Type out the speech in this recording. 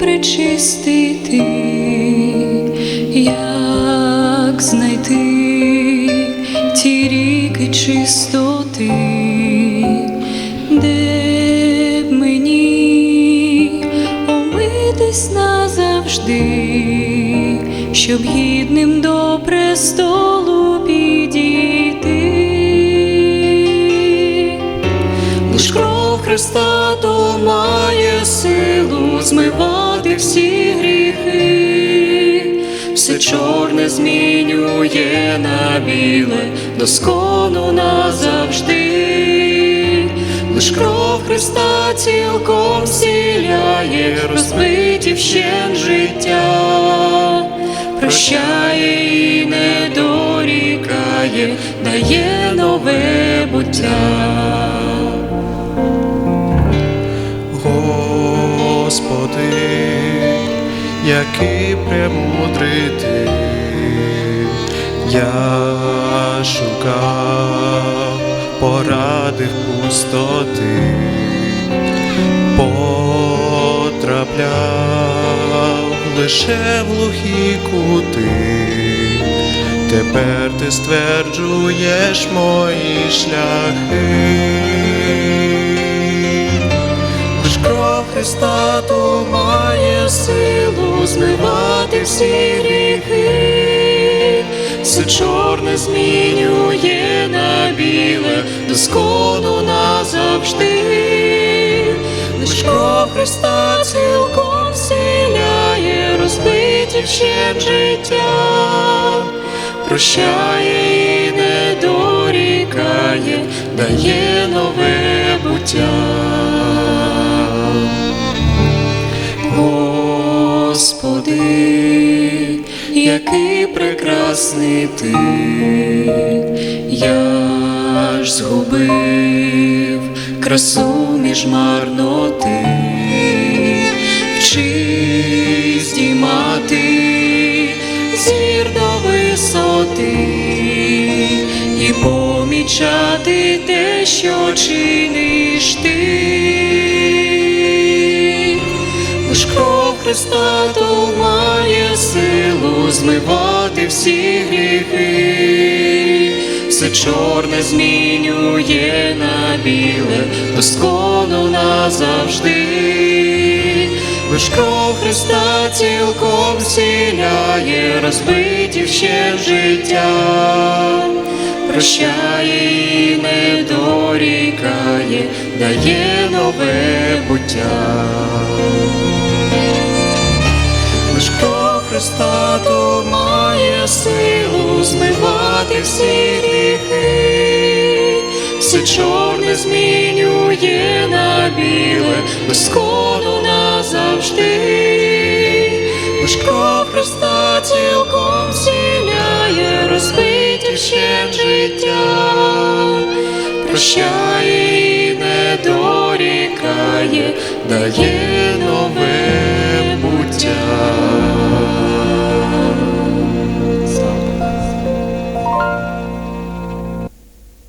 причистити, як знайти ті ріки чистоти, де б мені омитись назавжди, щоб гідним до престолу Христа то має силу змивати всі гріхи, все чорне змінює на біле, доскону назавжди. Лиш кров Христа цілком зціляє, розбиті вщен життя, прощає і не дорікає, дає нове буття. Господи, який премудрий ти, я шукав поради пустоти, потрапляв лише в глухі кути. Тепер ти стверджуєш мої шляхи. Христа то має силу змивати всі гріхи, все чорне змінює на біле, доскону назавжди. Лиш кров Христа цілком зціляє, розбиті вщент життя, прощає і не дорікає, дає нове буття. Який прекрасний ти, я ж згубив красу між марноти, вчи здіймати зір до висоти і помічати те, що чиниш ти. Лиш Христа то має силу змивати всі гріхи, все чорне змінює на біле, доскону назавжди. Лиш кров Христа цілком зціляє, розбиті вщент життя, прощає і не дорікає, дає нове буття. Христа то має силу змивати всі гріхи, все чорне змінює на біле, безкону назавжди. Лиш кров Христа цілком зціляє, розбиті вщент життя, прощає і не дорікає, дає нове буття.